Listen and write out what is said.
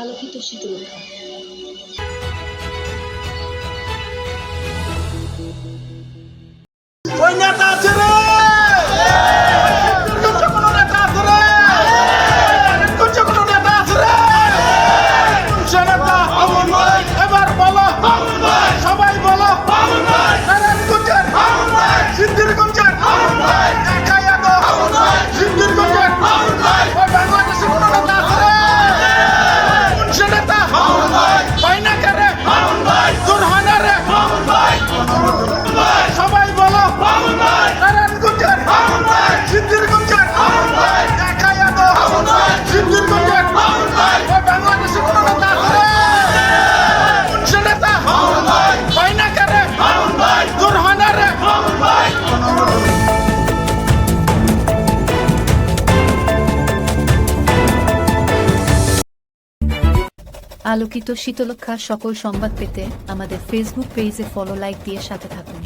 আলোকিত শীতলক্ষা ওই আলোকিত শীতলক্ষার সকল সংবাদ পেতে আমাদের ফেসবুক পেজে ফলো লাইক দিয়ে সাথে থাকুন।